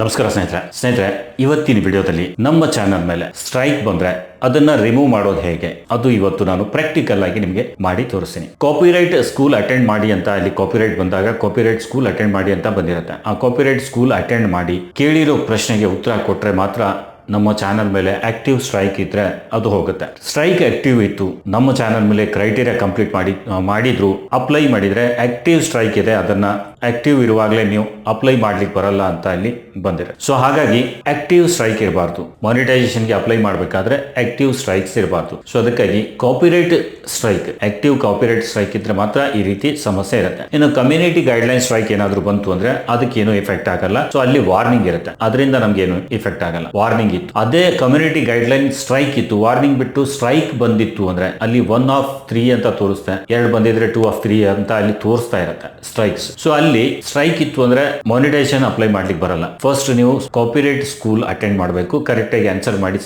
ನಮಸ್ಕಾರ ಸ್ನೇಹಿತರೆ. ಸ್ನೇಹಿತರೆ, ಇವತ್ತಿನ ವಿಡಿಯೋದಲ್ಲಿ ನಮ್ಮ ಚಾನಲ್ ಮೇಲೆ ಸ್ಟ್ರೈಕ್ ಬಂದ್ರೆ ಅದನ್ನ ರಿಮೂವ್ ಮಾಡೋದು ಹೇಗೆ? ಅದು ಇವತ್ತು ನಾನು ಪ್ರಾಕ್ಟಿಕಲ್ ಆಗಿ ನಿಮಗೆ ಮಾಡಿ ತೋರಿಸ್ತೀನಿ. ಕಾಪಿರೈಟ್ ಸ್ಕೂಲ್ ಅಟೆಂಡ್ ಮಾಡಿ ಅಂತ, ಅಲ್ಲಿ ಕಾಪಿರೈಟ್ ಬಂದಾಗ ಕಾಪಿರೈಟ್ ಸ್ಕೂಲ್ ಅಟೆಂಡ್ ಮಾಡಿ ಅಂತ ಬಂದಿರುತ್ತೆ. ಆ ಕಾಪಿರೈಟ್ ಸ್ಕೂಲ್ ಅಟೆಂಡ್ ಮಾಡಿ ಕೇಳಿರೋ ಪ್ರಶ್ನೆಗೆ ಉತ್ತರ ಕೊಟ್ರೆ ಮಾತ್ರ ನಮ್ಮ ಚಾನಲ್ ಮೇಲೆ ಆಕ್ಟಿವ್ ಸ್ಟ್ರೈಕ್ ಇದ್ರೆ ಅದು ಹೋಗುತ್ತೆ. ಸ್ಟ್ರೈಕ್ ಆಕ್ಟಿವ್ ಇತ್ತು, ನಮ್ಮ ಚಾನಲ್ ಮೇಲೆ ಕ್ರೈಟೀರಿಯಾ ಕಂಪ್ಲೀಟ್ ಮಾಡಿ ಮಾಡಿದ್ರು ಅಪ್ಲೈ ಮಾಡಿದ್ರೆ ಆಕ್ಟಿವ್ ಸ್ಟ್ರೈಕ್ ಇದೆ, ಅದನ್ನ ಆಕ್ಟಿವ್ ಇರುವಾಗಲೇ ನೀವು ಅಪ್ಲೈ ಮಾಡ್ಲಿಕ್ಕೆ ಬರಲ್ಲ ಅಂತ ಅಲ್ಲಿ ಬಂದಿರ ಸೊ ಹಾಗಾಗಿ ಆಕ್ಟಿವ್ ಸ್ಟ್ರೈಕ್ ಇರಬಾರ್ದು. ಮಾನಿಟೈಸೇಷನ್ಗೆ ಅಪ್ಲೈ ಮಾಡಬೇಕಾದ್ರೆ ಆಕ್ಟಿವ್ ಸ್ಟ್ರೈಕ್ಸ್ ಇರಬಾರ್ದು. ಸೊ ಅದಕ್ಕಾಗಿ copyright strike active copyright strike ಇದ್ರೆ ಮಾತ್ರ ಈ ರೀತಿ ಸಮಸ್ಯೆ ಇರುತ್ತೆ. ಇನ್ನು ಕಮ್ಯುನಿಟಿ ಗೈಡ್ಲೈನ್ ಸ್ಟ್ರೈಕ್ ಏನಾದ್ರು ಬಂತು ಅಂದ್ರೆ ಅದಕ್ಕೇನು ಎಫೆಕ್ಟ್ ಆಗಲ್ಲ. ಸೊ ಅಲ್ಲಿ ವಾರ್ನಿಂಗ್ ಇರುತ್ತೆ. ಅದರಿಂದ ನಮ್ಗೆ ಏನು ಎಫೆಕ್ಟ್ ಆಗಲ್ಲ. ವಾರ್ನಿಂಗ್ ಇತ್ತು. ಅದೇ ಕಮ್ಯುನಿಟಿ ಗೈಡ್ಲೈನ್ ಸ್ಟ್ರೈಕ್ ಇತ್ತು. ವಾರ್ನಿಂಗ್ ಬಿಟ್ಟು ಸ್ಟ್ರೈಕ್ ಬಂದಿತ್ತು ಅಂದ್ರೆ ಅಲ್ಲಿ ಒನ್ ಆಫ್ ತ್ರೀ ಅಂತ ತೋರಿಸ್ತೆ ಎರಡು ಬಂದಿದ್ರೆ ಟೂ ಆಫ್ ತ್ರೀ ಅಂತ ಅಲ್ಲಿ ತೋರಿಸ್ತಾ ಇರುತ್ತೆ ಸ್ಟ್ರೈಕ್ಸ್ ಸೊ ಅಲ್ಲಿ ಸ್ಟ್ರೈಕ್ ಇತ್ತು ಅಂದ್ರೆ ಮಾನಿಟೈಸೇಷನ್ ಅಪ್ಲೈ ಮಾಡ್ಲಿಕ್ಕೆ ಬರಲ್ಲ. ಫಸ್ಟ್ ನೀವು ಕಾಪಿರೈಟ್ ಸ್ಕೂಲ್ ಅಟೆಂಡ್ ಮಾಡಬೇಕು ಕರೆಕ್ಟ್ ಆಗಿ ಆನ್ಸರ್ ಮಾಡಿ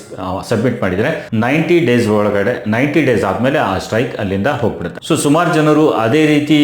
ಸಬ್ಮಿಟ್ ಮಾಡಿದ್ರೆ ನೈಂಟಿ ಡೇಸ್ ಒಳಗಡೆ ನೈಂಟಿ ಡೇಸ್ ಆದ್ಮೇಲೆ ಆ ಸ್ಟ್ರೈಕ್ ಅಲ್ಲಿಂದ ಹೋಗ್ಬಿಡುತ್ತೆ. ಸೊ ಸುಮಾರು ಜನರು ಅದೇ ರೀತಿ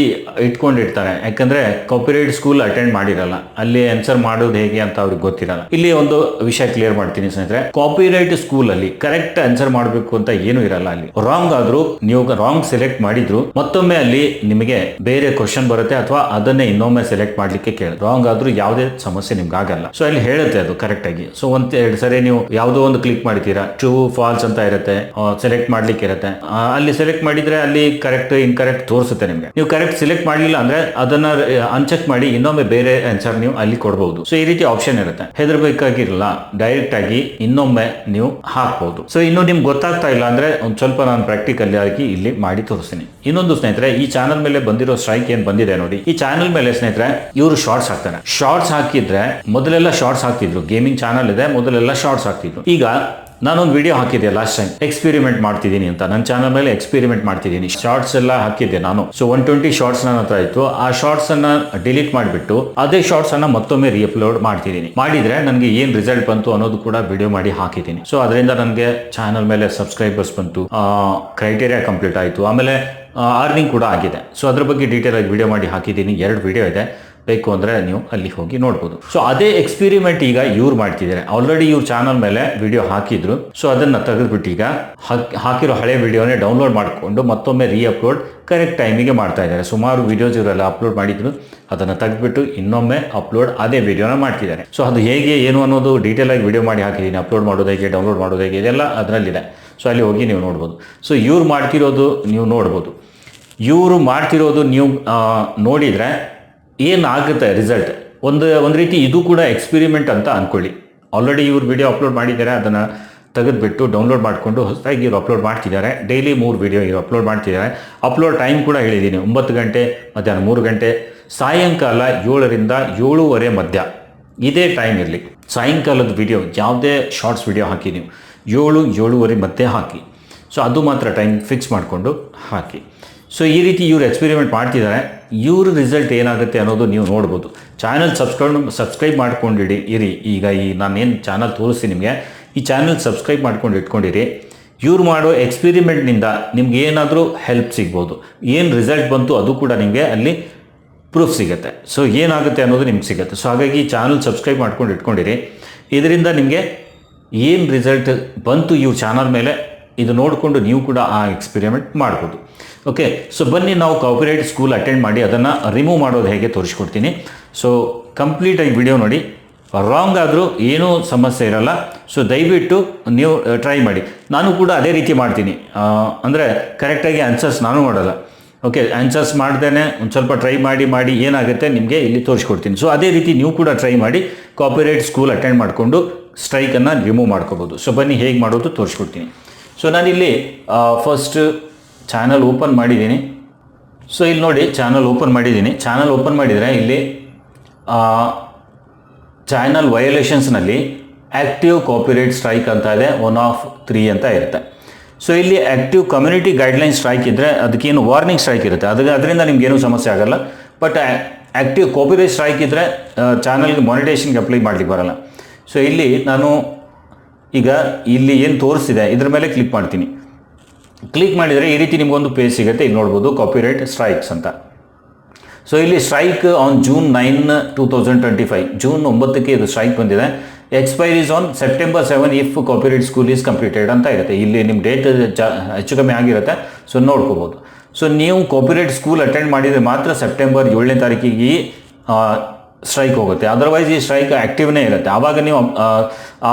ಇಟ್ಕೊಂಡಿರ್ತಾರೆ. ಯಾಕಂದ್ರೆ ಕಾಪಿರೈಟ್ ಸ್ಕೂಲ್ ಅಟೆಂಡ್ ಮಾಡಿರಲ್ಲ. ಅಲ್ಲಿ ಆನ್ಸರ್ ಮಾಡೋದು ಹೇಗೆ ಅಂತ ಅವ್ರಿಗೆ ಗೊತ್ತಿರಲ್ಲ. ಇಲ್ಲಿ ಒಂದು ವಿಷಯ ಕ್ಲಿಯರ್ ಮಾಡ್ತೀನಿ ಸ್ನೇಹಿತರೆ. ಕಾಪಿರೈಟ್ ಸ್ಕೂಲ್ ಅಲ್ಲಿ ಕರೆಕ್ಟ್ ಆನ್ಸರ್ ಮಾಡಬೇಕು ಅಂತ ಏನು ಇರಲ್ಲ ಅಲ್ಲಿ. ರಾಂಗ್ ಆದ್ರೂ, ನೀವು ರಾಂಗ್ ಸೆಲೆಕ್ಟ್ ಮಾಡಿದ್ರು, ಮತ್ತೊಮ್ಮೆ ಅಲ್ಲಿ ನಿಮಗೆ ಬೇರೆ ಕ್ವಶನ್ ಬರುತ್ತೆ ಅಥವಾ ಅದನ್ನೇ ಇನ್ನೊಮ್ಮೆ ಸೆಲೆಕ್ಟ್ ಮಾಡ್ಲಿಕ್ಕೆ ಕೇಳಿದ್ರು. ರಾಂಗ್ ಆದ್ರೂ ಯಾವುದೇ ಸಮಸ್ಯೆ ನಿಮ್ಗೆ ಆಗಲ್ಲ. ಸೊ ಅಲ್ಲಿ ಹೇಳುತ್ತೆ ಅದು ಕರೆಕ್ಟ್ ಆಗಿ. ಸೊ ಒಂದ್ ಎರಡು ಸರಿ ನೀವು ಯಾವುದೋ ಒಂದು ಕ್ಲಿಕ್ ಮಾಡ್ತೀರಾ. ಟ್ರೂ ಫಾಲ್ಸ್ ಅಂತ ಇರುತ್ತೆ. ಸೆಲೆಕ್ಟ್ ಮಾಡ್ಲಿಕ್ಕೆ ಇರುತ್ತೆ. ಅಲ್ಲಿ ಸೆಲೆಕ್ಟ್ ಮಾಡಿದ್ರೆ ಅಲ್ಲಿ ಕರೆಕ್ಟ್ ಇನ್ಕರೆಕ್ಟ್ ತೋರಿಸುತ್ತೆ ನಿಮ್ಗೆ. ನೀವು ಕರೆಕ್ಟ್ ಸೆಲೆಕ್ಟ್ ಮಾಡಲಿಲ್ಲ ಅಂದ್ರೆ ಅದನ್ನ ಅನ್ಚೆಕ್ ಮಾಡಿ ಇನ್ನೊಮ್ಮೆ ಬೇರೆ ಆನ್ಸರ್ ನೀವು ಅಲ್ಲಿ ಕೊಡಬಹುದು ಸೊ ಈ ರೀತಿ ಆಪ್ಷನ್ ಇರುತ್ತೆ. ಹೆದರ್ಬೇಕಾಗಿರಲ್ಲ. ಡೈರೆಕ್ಟ್ ಆಗಿ ಇನ್ನೊಮ್ಮೆ ನೀವು ಹಾಕಬಹುದು ಸೊ ಇನ್ನು ನಿಮ್ಗೆ ಗೊತ್ತಾಗ್ತಾ ಇಲ್ಲ ಅಂದ್ರೆ ಒಂದ್ ಸ್ವಲ್ಪ ನಾನು ಪ್ರಾಕ್ಟಿಕಲ್ ಆಗಿ ಇಲ್ಲಿ ಮಾಡಿ ತೋರಿಸ್ತೀನಿ. ಇನ್ನೊಂದು ಸ್ನೇಹಿತರೆ, ಈ ಚಾನಲ್ ಮೇಲೆ ಬಂದಿರೋ ಸ್ಟ್ರೈಕ್ ಏನ್ ಬಂದಿದೆ ನೋಡಿ. ಈ ಚಾನಲ್ ಮೇಲೆ ಸ್ನೇಹಿತರೆ, ಇವರು ಶಾರ್ಟ್ಸ್ ಹಾಕ್ತಾರೆ. ಶಾರ್ಟ್ಸ್ ಹಾಕಿದ್ರೆ ಮೊದಲೆಲ್ಲ ಶಾರ್ಟ್ಸ್ ಹಾಕ್ತಿದ್ರು. ಗೇಮಿಂಗ್ ಚಾನಲ್ ಇದೆ, ಮೊದಲೆಲ್ಲ ಶಾರ್ಟ್ಸ್ ಹಾಕ್ತಿದ್ರು. ಈಗ ನಾನೊಂದು ವಿಡಿಯೋ ಹಾಕಿದ್ದೆ ಲಾಸ್ಟ್ ಟೈಮ್ ಎಕ್ಸ್ಪೆರಿಮೆಂಟ್ ಮಾಡ್ತಿದ್ದೀನಿ ಅಂತ. ನನ್ನ ಚಾನಲ್ ಮೇಲೆ ಎಕ್ಸ್ಪೆರಿಮೆಂಟ್ ಮಾಡ್ತಿದ್ದೀನಿ. ಶಾರ್ಟ್ಸ್ ಎಲ್ಲ ಹಾಕಿದ್ದೆ ನಾನು. ಸೊ ಒನ್ ಟ್ವೆಂಟಿ ಶಾರ್ಟ್ಸ್ ನನ್ನ ಹತ್ರ ಇತ್ತು. ಆ ಶಾರ್ಟ್ಸ್ ಅನ್ನ ಡಿಲೀಟ್ ಮಾಡಿಬಿಟ್ಟು, ಅದೇ ಶಾರ್ಟ್ಸ್ ಅನ್ನ ಮತ್ತೊಮ್ಮೆ ರೀಅಪ್ಲೋಡ್ ಮಾಡ್ತಿದ್ದೀನಿ. ಮಾಡಿದ್ರೆ ನನಗೆ ಏನ್ ರಿಸಲ್ಟ್ ಬಂತು ಅನ್ನೋದು ಕೂಡ ವಿಡಿಯೋ ಮಾಡಿ ಹಾಕಿದ್ದೀನಿ. ಸೊ ಅದರಿಂದ ನನಗೆ ಚಾನಲ್ ಮೇಲೆ ಸಬ್ಸ್ಕ್ರೈಬರ್ಸ್ ಬಂತು. ಕ್ರೈಟೇರಿಯಾ ಕಂಪ್ಲೀಟ್ ಆಯಿತು. ಆಮೇಲೆ ಅರ್ನಿಂಗ್ ಕೂಡ ಆಗಿದೆ. ಸೊ ಅದ್ರ ಬಗ್ಗೆ ಡೀಟೇಲ್ ಆಗಿ ವಿಡಿಯೋ ಮಾಡಿ ಹಾಕಿದ್ದೀನಿ. ಎರಡು ವಿಡಿಯೋ ಇದೆ. ಬೇಕು ಅಂದರೆ ನೀವು ಅಲ್ಲಿ ಹೋಗಿ ನೋಡ್ಬೋದು. ಸೊ ಅದೇ ಎಕ್ಸ್ಪೆರಿಮೆಂಟ್ ಈಗ ಇವ್ರು ಮಾಡ್ತಿದ್ದಾರೆ. ಆಲ್ರೆಡಿ ಇವ್ರ ಚಾನಲ್ ಮೇಲೆ ವಿಡಿಯೋ ಹಾಕಿದ್ರು. ಸೊ ಅದನ್ನು ತೆಗೆದುಬಿಟ್ಟು ಈಗ ಹಾಕ್- ಹಾಕಿರೋ ಹಳೆ ವಿಡಿಯೋನೇ ಡೌನ್ಲೋಡ್ ಮಾಡಿಕೊಂಡು ಮತ್ತೊಮ್ಮೆ ರೀ ಅಪ್ಲೋಡ್ ಕರೆಕ್ಟ್ ಟೈಮಿಗೆ ಮಾಡ್ತಾ ಇದ್ದಾರೆ. ಸುಮಾರು ವಿಡಿಯೋಸ್ ಇವರೆಲ್ಲ ಅಪ್ಲೋಡ್ ಮಾಡಿದ್ರು. ಅದನ್ನು ತೆಗೆದುಬಿಟ್ಟು ಇನ್ನೊಮ್ಮೆ ಅಪ್ಲೋಡ್ ಅದೇ ವಿಡಿಯೋನ ಮಾಡ್ತಿದ್ದಾರೆ. ಸೊ ಅದು ಹೇಗೆ, ಏನು ಅನ್ನೋದು ಡೀಟೇಲ್ ಆಗಿ ವಿಡಿಯೋ ಮಾಡಿ ಹಾಕಿದ್ದೀನಿ ಅಪ್ಲೋಡ್ ಮಾಡೋದು ಹೇಗೆ ಡೌನ್ಲೋಡ್ ಮಾಡೋದು ಹೇಗೆ, ಇದೆಲ್ಲ ಅದರಲ್ಲಿದೆ. ಸೊ ಅಲ್ಲಿ ಹೋಗಿ ನೀವು ನೋಡ್ಬೋದು. ಸೊ ಇವ್ರು ಮಾಡ್ತಿರೋದು ನೀವು ನೋಡ್ಬೋದು. ಇವರು ಮಾಡ್ತಿರೋದು ನೀವು ನೋಡಿದರೆ ಏನಾಗುತ್ತೆ ರಿಸಲ್ಟ್ ಒಂದು ಒಂದು ರೀತಿ ಇದು ಕೂಡ ಎಕ್ಸ್ಪೆರಿಮೆಂಟ್ ಅಂತ ಅಂದ್ಕೊಳ್ಳಿ ಆಲ್ರೆಡಿ ಇವ್ರು ವಿಡಿಯೋ ಅಪ್ಲೋಡ್ ಮಾಡಿದ್ದಾರೆ, ಅದನ್ನು ತೆಗೆದುಬಿಟ್ಟು ಡೌನ್ಲೋಡ್ ಮಾಡಿಕೊಂಡು ಹೊಸದಾಗಿ ಇವ್ರು ಅಪ್ಲೋಡ್ ಮಾಡ್ತಿದ್ದಾರೆ. ಡೈಲಿ ಮೂರು ವಿಡಿಯೋ ಇವ್ರು ಅಪ್ಲೋಡ್ ಮಾಡ್ತಿದ್ದಾರೆ. ಅಪ್ಲೋಡ್ ಟೈಮ್ ಕೂಡ ಹೇಳಿದ್ದೀನಿ ಒಂಬತ್ತು ಗಂಟೆ, ಮಧ್ಯಾಹ್ನ ಮೂರು ಗಂಟೆ, ಸಾಯಂಕಾಲ ಏಳರಿಂದ ಏಳೂವರೆ ಮಧ್ಯ. ಇದೇ ಟೈಮ್ ಇರಲಿ. ಸಾಯಂಕಾಲದ ವಿಡಿಯೋ ಯಾವುದೇ ಶಾರ್ಟ್ಸ್ ವಿಡಿಯೋ ಹಾಕಿ ನೀವು. ಏಳು, ಏಳುವರೆ ಮಧ್ಯೆ ಹಾಕಿ. ಸೊ ಅದು ಮಾತ್ರ ಟೈಮ್ ಫಿಕ್ಸ್ ಮಾಡಿಕೊಂಡು ಹಾಕಿ. ಸೊ ಈ ರೀತಿ ಇವರು ಎಕ್ಸ್ಪೆರಿಮೆಂಟ್ ಮಾಡ್ತಿದ್ದಾರೆ. ಇವ್ರ ರಿಸಲ್ಟ್ ಏನಾಗುತ್ತೆ ಅನ್ನೋದು ನೀವು ನೋಡ್ಬೋದು. ಚಾನಲ್ ಸಬ್ಸ್ಕ್ರೈಬ್ ಸಬ್ಸ್ಕ್ರೈಬ್ ಮಾಡ್ಕೊಂಡಿಡಿ, ಇರಿ. ಈಗ ಈ ನಾನೇನು ಚಾನಲ್ ತೋರಿಸ್ತೀನಿ ನಿಮಗೆ. ಈ ಚಾನಲ್ ಸಬ್ಸ್ಕ್ರೈಬ್ ಮಾಡ್ಕೊಂಡು ಇಟ್ಕೊಂಡಿರಿ. ಇವ್ರು ಮಾಡೋ ಎಕ್ಸ್ಪೆರಿಮೆಂಟ್ನಿಂದ ನಿಮ್ಗೆ ಏನಾದರೂ ಹೆಲ್ಪ್ ಸಿಗ್ಬೋದು. ಏನು ರಿಸಲ್ಟ್ ಬಂತು ಅದು ಕೂಡ ನಿಮಗೆ ಅಲ್ಲಿ ಪ್ರೂಫ್ ಸಿಗುತ್ತೆ. ಸೊ ಏನಾಗುತ್ತೆ ಅನ್ನೋದು ನಿಮ್ಗೆ ಸಿಗುತ್ತೆ. ಸೊ ಹಾಗಾಗಿ ಈ ಚಾನಲ್ ಸಬ್ಸ್ಕ್ರೈಬ್ ಮಾಡ್ಕೊಂಡು ಇಟ್ಕೊಂಡಿರಿ. ಇದರಿಂದ ನಿಮಗೆ ಏನು ರಿಸಲ್ಟ್ ಬಂತು ಇವ್ರ ಚಾನಲ್ ಮೇಲೆ? ಇದು ನೋಡಿಕೊಂಡು ನೀವು ಕೂಡ ಆ ಎಕ್ಸ್ಪೆರಿಮೆಂಟ್ ಮಾಡ್ಬೋದು. ಓಕೆ ಸೊ ಬನ್ನಿ ನಾವು ಕಾಪಿರೈಟ್ ಸ್ಕೂಲ್ ಅಟೆಂಡ್ ಮಾಡಿ ಅದನ್ನು ರಿಮೂವ್ ಮಾಡೋದು ಹೇಗೆ ತೋರಿಸ್ಕೊಡ್ತೀನಿ. ಸೊ ಕಂಪ್ಲೀಟಾಗಿ ವಿಡಿಯೋ ನೋಡಿ. ರಾಂಗ್ ಆದರೂ ಏನೂ ಸಮಸ್ಯೆ ಇರಲ್ಲ. ಸೊ ದಯವಿಟ್ಟು ನೀವು ಟ್ರೈ ಮಾಡಿ. ನಾನು ಕೂಡ ಅದೇ ರೀತಿ ಮಾಡ್ತೀನಿ. ಅಂದರೆ ಕರೆಕ್ಟಾಗಿ ಆನ್ಸರ್ಸ್ ನಾನು ಮಾಡೋಲ್ಲ. ಓಕೆ ಆನ್ಸರ್ಸ್ ಮಾಡ್ದೇನೆ, ಒಂದು ಸ್ವಲ್ಪ ಟ್ರೈ ಮಾಡಿ ಮಾಡಿ, ಏನಾಗುತ್ತೆ ನಿಮಗೆ ಇಲ್ಲಿ ತೋರಿಸ್ಕೊಡ್ತೀನಿ. ಸೊ ಅದೇ ರೀತಿ ನೀವು ಕೂಡ ಟ್ರೈ ಮಾಡಿ ಕಾಪಿರೈಟ್ ಸ್ಕೂಲ್ ಅಟೆಂಡ್ ಮಾಡಿಕೊಂಡು ಸ್ಟ್ರೈಕನ್ನು ರಿಮೂವ್ ಮಾಡ್ಕೋಬೋದು. ಸೊ ಬನ್ನಿ ಹೇಗೆ ಮಾಡೋದು ತೋರಿಸ್ಕೊಡ್ತೀನಿ. ಸೊ ನಾನಿಲ್ಲಿ ಫಸ್ಟ್ ಚಾನಲ್ ಓಪನ್ ಮಾಡಿದ್ದೀನಿ. ಸೊ ಇಲ್ಲಿ ನೋಡಿ ಚಾನಲ್ ಓಪನ್ ಮಾಡಿದ್ದೀನಿ. ಚಾನಲ್ ಓಪನ್ ಮಾಡಿದರೆ ಇಲ್ಲಿ ಚಾನಲ್ ವಯೋಲೇಷನ್ಸ್ನಲ್ಲಿ ಆ್ಯಕ್ಟಿವ್ ಕಾಪಿರೈಟ್ ಸ್ಟ್ರೈಕ್ ಅಂತ ಇದೆ ಒನ್ ಆಫ್ ತ್ರೀ ಅಂತ ಇರುತ್ತೆ. ಸೊ ಇಲ್ಲಿ ಆ್ಯಕ್ಟಿವ್ ಕಮ್ಯುನಿಟಿ ಗೈಡ್ಲೈನ್ ಸ್ಟ್ರೈಕ್ ಇದ್ದರೆ ಅದಕ್ಕೇನು ವಾರ್ನಿಂಗ್ ಸ್ಟ್ರೈಕ್ ಇರುತ್ತೆ. ಅದಕ್ಕೆ ಅದರಿಂದ ನಿಮ್ಗೇನು ಸಮಸ್ಯೆ ಆಗಲ್ಲ. ಬಟ್ ಆ್ಯಕ್ಟಿವ್ ಕಾಪಿರೈಟ್ ಸ್ಟ್ರೈಕ್ ಇದ್ದರೆ ಚಾನಲ್ಗೆ ಮಾನಿಟೇಷನ್ಗೆ ಅಪ್ಲೈ ಮಾಡಲಿಕ್ಕೆ ಬರಲ್ಲ. ಸೊ ಇಲ್ಲಿ ನಾನು ಈಗ ಇಲ್ಲಿ ಏನು ತೋರಿಸಿದೆ, ಇದ್ರ ಮೇಲೆ ಕ್ಲಿಕ್ ಮಾಡ್ತೀನಿ. ಕ್ಲಿಕ್ ಮಾಡಿದರೆ ಈ ರೀತಿ ನಿಮಗೊಂದು ಪೇಜ್ ಸಿಗುತ್ತೆ. ಇಲ್ಲಿ ನೋಡ್ಬೋದು ಕಾಪಿರೈಟ್ ಸ್ಟ್ರೈಕ್ಸ್ ಅಂತ. ಸೊ ಇಲ್ಲಿ strike on June nine two thousand twenty five June ಒಂಬತ್ತಕ್ಕೆ ಇದು ಸ್ಟ್ರೈಕ್ ಬಂದಿದೆ. Expires on September seven if copyright school is completed ಅಂತ ಇರುತ್ತೆ. ಇಲ್ಲಿ ನಿಮ್ಮ ಡೇಟ್ ಹೆಚ್ಚು ಕಮ್ಮಿ ಆಗಿರುತ್ತೆ. ಸೊ ನೋಡ್ಕೋಬೋದು. ಸೊ ನೀವು ಕಾಪಿರೈಟ್ ಸ್ಕೂಲ್ ಅಟೆಂಡ್ ಮಾಡಿದರೆ ಮಾತ್ರ ಸೆಪ್ಟೆಂಬರ್ ಏಳನೇ ತಾರೀಕಿಗೆ ಸ್ಟ್ರೈಕ್ ಹೋಗುತ್ತೆ. ಅದರ್ವೈಸ್ ಈ ಸ್ಟ್ರೈಕ್ ಆ್ಯಕ್ಟಿವ್ನೇ ಇರುತ್ತೆ. ಆವಾಗ ನೀವು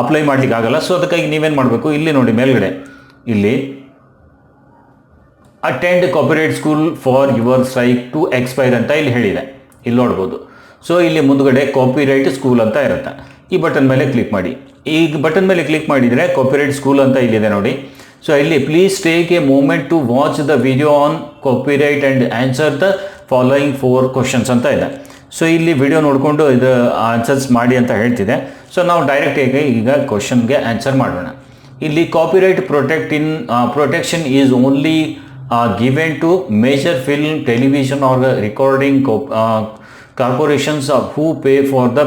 ಅಪ್ಲೈ ಮಾಡ್ಲಿಕ್ಕೆ ಆಗಲ್ಲ ಸೊ ಅದಕ್ಕಾಗಿ ನೀವೇನು ಮಾಡಬೇಕು? ಇಲ್ಲಿ ನೋಡಿ, ಮೇಲ್ಗಡೆ. ಇಲ್ಲಿ. Attend copyright school for your strike to expire ಅಂತ ಇಲ್ಲಿ ಹೇಳಿದೆ. ಇಲ್ಲಿ ನೋಡ್ಬೋದು. ಸೊ ಇಲ್ಲಿ ಮುಂದುಗಡೆ ಕಾಪಿರೈಟ್ ಸ್ಕೂಲ್ ಅಂತ ಇರುತ್ತೆ. ಈ ಬಟನ್ ಮೇಲೆ ಕ್ಲಿಕ್ ಮಾಡಿ. ಈ ಬಟನ್ ಮೇಲೆ ಕ್ಲಿಕ್ ಮಾಡಿದರೆ ಕಾಪಿರೈಟ್ ಸ್ಕೂಲ್ ಅಂತ ಇಲ್ಲಿದೆ ನೋಡಿ. ಸೊ ಇಲ್ಲಿ please take a moment to watch the video on copyright and answer the following four questions ಅಂತ ಇದೆ. ಸೊ ಇಲ್ಲಿ ವಿಡಿಯೋ ನೋಡಿಕೊಂಡು ಇದು ಆನ್ಸರ್ಸ್ ಮಾಡಿ ಅಂತ ಹೇಳ್ತಿದೆ. ಸೊ ನಾವು ಡೈರೆಕ್ಟ್ ಆಗಿ ಈಗ ಕ್ವಶನ್ಗೆ ಆನ್ಸರ್ ಮಾಡೋಣ. ಇಲ್ಲಿ copyright protect in protection is only given to major film television or recording corporations of who pay for the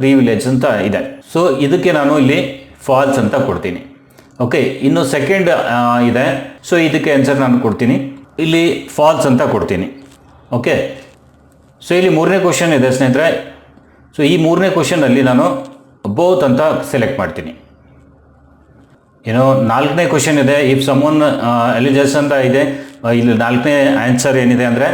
privilege ಅಂತ ಇದೆ. ಸೊ ಇದಕ್ಕೆ ನಾನು ಇಲ್ಲಿ ಫಾಲ್ಸ್ ಅಂತ ಕೊಡ್ತೀನಿ. ಓಕೆ ಇನ್ನು ಸೆಕೆಂಡ್ ಇದೆ. ಸೊ ಇದಕ್ಕೆ ಆನ್ಸರ್ ನಾನು ಕೊಡ್ತೀನಿ. ಇಲ್ಲಿ ಫಾಲ್ಸ್ ಅಂತ ಕೊಡ್ತೀನಿ. ಓಕೆ ಸೊ ಇಲ್ಲಿ ಮೂರನೇ ಕ್ವಶನ್ ಇದೆ ಸ್ನೇಹಿತರೆ. ಸೊ ಈ ಮೂರನೇ ಕ್ವಶನಲ್ಲಿ ನಾನು ಬೋತ್ ಅಂತ ಸೆಲೆಕ್ಟ್ ಮಾಡ್ತೀನಿ. ಏನೋ ನಾಲ್ಕನೇ ಕ್ವಶನ್ ಇದೆ. ಇಫ್ ಸಮೋನ್ ಎಲಿಜಸ್ ಅಂತ ಇದೆ ಇಲ್ಲಿ ನಾಲ್ಕನೇ ಆನ್ಸರ್ ಏನಿದೆ ಅಂದರೆ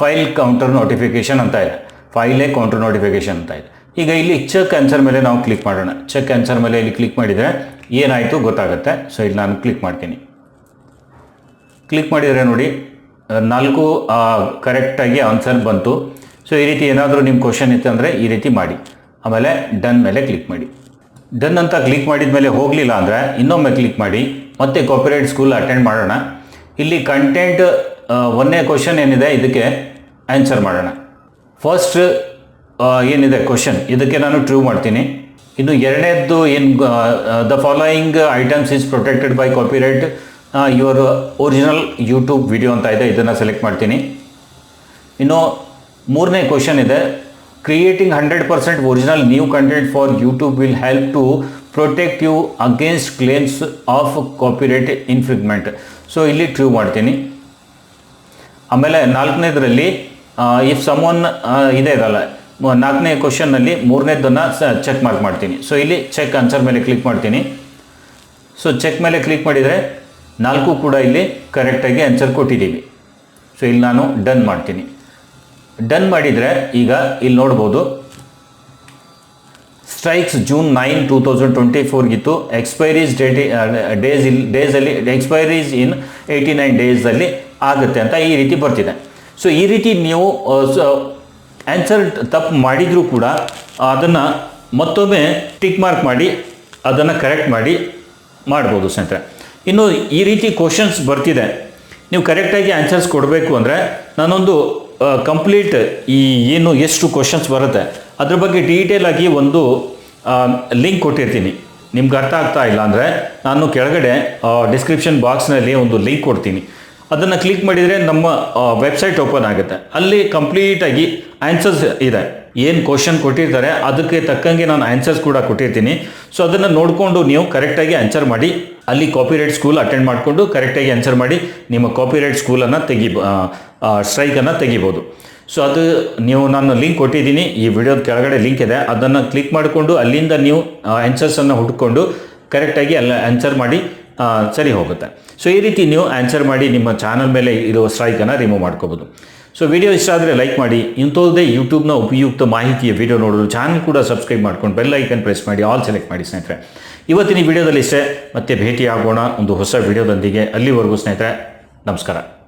ಫೈಲ್ ಕೌಂಟರ್ ನೋಟಿಫಿಕೇಶನ್ ಅಂತ ಇದೆ. ಫೈಲೇ ಕೌಂಟರ್ ನೋಟಿಫಿಕೇಶನ್ ಅಂತ ಇದೆ. ಈಗ ಇಲ್ಲಿ ಚೆಕ್ ಆನ್ಸರ್ ಮೇಲೆ ನಾವು ಕ್ಲಿಕ್ ಮಾಡೋಣ. ಚೆಕ್ ಆನ್ಸರ್ ಮೇಲೆ ಇಲ್ಲಿ ಕ್ಲಿಕ್ ಮಾಡಿದರೆ ಏನಾಯಿತು ಗೊತ್ತಾಗುತ್ತೆ. ಸೊ ಇಲ್ಲಿ ನಾನು ಕ್ಲಿಕ್ ಮಾಡ್ತೀನಿ. ಕ್ಲಿಕ್ ಮಾಡಿದರೆ ನೋಡಿ ನಾಲ್ಕು ಕರೆಕ್ಟಾಗಿ ಆನ್ಸರ್ ಬಂತು. ಸೊ ಈ ರೀತಿ ಏನಾದರೂ ನಿಮ್ಮ ಕ್ವಶನ್ ಇತ್ತು ಅಂದರೆ ಈ ರೀತಿ ಮಾಡಿ. ಆಮೇಲೆ ಡನ್ ಮೇಲೆ ಕ್ಲಿಕ್ ಮಾಡಿ. ಡನ್ ಅಂತ ಕ್ಲಿಕ್ ಮಾಡಿದ ಮೇಲೆ ಹೋಗಲಿಲ್ಲ ಅಂದರೆ ಇನ್ನೊಮ್ಮೆ ಕ್ಲಿಕ್ ಮಾಡಿ. ಮತ್ತೆ ಕಾಪಿರೈಟ್ ಸ್ಕೂಲ್ ಅಟೆಂಡ್ ಮಾಡೋಣ. ಇಲ್ಲಿ ಕಂಟೆಂಟ್ ಒಂದನೇ ಕ್ವಶನ್ ಏನಿದೆ, ಇದಕ್ಕೆ ಆನ್ಸರ್ ಮಾಡೋಣ. ಫಸ್ಟ್ ಏನಿದೆ ಕ್ವಶನ್ ಇದಕ್ಕೆ ನಾನು ಟ್ರೂ ಮಾಡ್ತೀನಿ. ಇನ್ನು ಎರಡನೇದ್ದು ಏನು the following items is protected by copyright your original YouTube video ಅಂತ ಇದೆ, ಇದನ್ನು ಸೆಲೆಕ್ಟ್ ಮಾಡ್ತೀನಿ. ಇನ್ನು ಮೂರನೇ ಕ್ವಶನ್ ಇದೆ. Creating hundred percent original new content for YouTube will help to protect you against claims of copyright infringement so ಇಲ್ಲಿ true ಮಾಡ್ತೀನಿ. ಆಮೇಲೆ ನಾಲ್ಕನೇದರಲ್ಲಿ ಇಫ್ ಸಮ್ ಇದೆ ಇದೇ ಇರಲ್ಲ ನಾಲ್ಕನೇ ಕ್ವಶನ್ನಲ್ಲಿ ಮೂರನೇದನ್ನು ಚೆಕ್ ಮಾರ್ಕ್ ಮಾಡ್ತೀನಿ. ಸೊ ಇಲ್ಲಿ ಚೆಕ್ ಆನ್ಸರ್ ಮೇಲೆ ಕ್ಲಿಕ್ ಮಾಡ್ತೀನಿ. ಸೊ ಚೆಕ್ ಮೇಲೆ ಕ್ಲಿಕ್ ಮಾಡಿದರೆ ನಾಲ್ಕು ಕೂಡ ಇಲ್ಲಿ ಕರೆಕ್ಟಾಗಿ ಆನ್ಸರ್ ಕೊಟ್ಟಿದ್ದೀವಿ ಸೊ ಇಲ್ಲಿ ನಾನು ಡನ್ ಮಾಡ್ತೀನಿ. ಡನ್ ಮಾಡಿದರೆ ಈಗ ಇಲ್ಲಿ ನೋಡ್ಬೋದು. Strikes June nine two thousand twenty ಫೋರ್ಗಿತ್ತು expires date days ಇಲ್ಲಿ ಡೇಸಲ್ಲಿ ಎಕ್ಸ್ಪೈರೀಸ್ ಇನ್ ಏಯ್ಟಿ ನೈನ್ ಡೇಸಲ್ಲಿ ಆಗುತ್ತೆ ಅಂತ ಈ ರೀತಿ ಬರ್ತಿದೆ. ಸೊ ಈ ರೀತಿ ನೀವು ಆನ್ಸರ್ ತಪ್ಪು ಮಾಡಿದರೂ ಕೂಡ ಅದನ್ನು ಮತ್ತೊಮ್ಮೆ ಟಿಕ್ ಮಾರ್ಕ್ ಮಾಡಿ, ಅದನ್ನು ಕರೆಕ್ಟ್ ಮಾಡಿ ಮಾಡ್ಬೋದು ಸ್ನೇಹಿತರೆ ಇನ್ನು ಈ ರೀತಿ ಕ್ವಶನ್ಸ್ ಬರ್ತಿದೆ. ನೀವು ಕರೆಕ್ಟಾಗಿ ಆನ್ಸರ್ಸ್ ಕೊಡಬೇಕು ಅಂದರೆ ನಾನೊಂದು ಕಂಪ್ಲೀಟ್ ಈ ಏನು ಎಷ್ಟು ಕ್ವಶನ್ಸ್ ಬರುತ್ತೆ, ಅದ್ರ ಬಗ್ಗೆ ಡೀಟೇಲ್ ಆಗಿ ಒಂದು ಲಿಂಕ್ ಕೊಟ್ಟಿರ್ತೀನಿ. ನಿಮ್ಗೆ ಅರ್ಥ ಆಗ್ತಾ ಇಲ್ಲ ಅಂದರೆ ನಾನು ಕೆಳಗಡೆ ಡಿಸ್ಕ್ರಿಪ್ಷನ್ ಬಾಕ್ಸ್ನಲ್ಲಿ ಒಂದು ಲಿಂಕ್ ಕೊಡ್ತೀನಿ. ಅದನ್ನು ಕ್ಲಿಕ್ ಮಾಡಿದರೆ ನಮ್ಮ ವೆಬ್ಸೈಟ್ ಓಪನ್ ಆಗುತ್ತೆ. ಅಲ್ಲಿ ಕಂಪ್ಲೀಟಾಗಿ ಆನ್ಸರ್ಸ್ ಇದೆ. ಏನು ಕ್ವಶನ್ ಕೊಟ್ಟಿರ್ತಾರೆ, ಅದಕ್ಕೆ ತಕ್ಕಂಗೆ ನಾನು ಆನ್ಸರ್ಸ್ ಕೂಡ ಕೊಟ್ಟಿರ್ತೀನಿ. ಸೊ ಅದನ್ನು ನೋಡಿಕೊಂಡು ನೀವು ಕರೆಕ್ಟಾಗಿ ಆನ್ಸರ್ ಮಾಡಿ. ಅಲ್ಲಿ ಕಾಪಿರೈಟ್ ಸ್ಕೂಲ್ ಅಟೆಂಡ್ ಮಾಡಿಕೊಂಡು ಕರೆಕ್ಟಾಗಿ ಆನ್ಸರ್ ಮಾಡಿ. ನಿಮ್ಮ ಕಾಪಿರೈಟ್ ಸ್ಕೂಲನ್ನು ತೆಗಿ ಸ್ಟ್ರೈಕನ್ನು ತೆಗಿಬೋದು. ಸೊ ಅದು ನೀವು ನಾನು ಲಿಂಕ್ ಕೊಟ್ಟಿದ್ದೀನಿ. ಈ ವಿಡಿಯೋದ ಕೆಳಗಡೆ ಲಿಂಕ್ ಇದೆ. ಅದನ್ನು ಕ್ಲಿಕ್ ಮಾಡಿಕೊಂಡು ಅಲ್ಲಿಂದ ನೀವು ಆನ್ಸರ್ಸನ್ನು ಹುಡ್ಕೊಂಡು ಕರೆಕ್ಟಾಗಿ ಅಲ್ಲಿ ಆನ್ಸರ್ ಮಾಡಿ ಸರಿ ಹೋಗುತ್ತೆ. ಸೊ ಈ ರೀತಿ ನೀವು ಆನ್ಸರ್ ಮಾಡಿ ನಿಮ್ಮ ಚಾನಲ್ ಮೇಲೆ ಇರುವ ಸ್ಟ್ರೈಕನ್ನು ರಿಮೂವ್ ಮಾಡ್ಕೋಬೋದು. ಸೊ ವಿಡಿಯೋ ಇಷ್ಟ ಆದರೆ ಲೈಕ್ ಮಾಡಿ. ಇಂಥದ್ದೇ ಯೂಟ್ಯೂಬ್ನ ಉಪಯುಕ್ತ ಮಾಹಿತಿಯ ವಿಡಿಯೋ ನೋಡಲು ಚಾನಲ್ ಕೂಡ ಸಬ್ಸ್ಕ್ರೈಬ್ ಮಾಡ್ಕೊಂಡು ಬೆಲ್ ಐಕನ್ ಪ್ರೆಸ್ ಮಾಡಿ ಆಲ್ ಸೆಲೆಕ್ಟ್ ಮಾಡಿ ಸ್ನೇಹಿತರೆ. ಇವತ್ತಿನ ವಿಡಿಯೋದಲ್ಲಿ ಇಷ್ಟೇ. ಮತ್ತೆ ಭೇಟಿಯಾಗೋಣ ಒಂದು ಹೊಸ ವಿಡಿಯೋದೊಂದಿಗೆ ಅಲ್ಲಿವರೆಗೂ ಸ್ನೇಹಿತರೆ, ನಮಸ್ಕಾರ.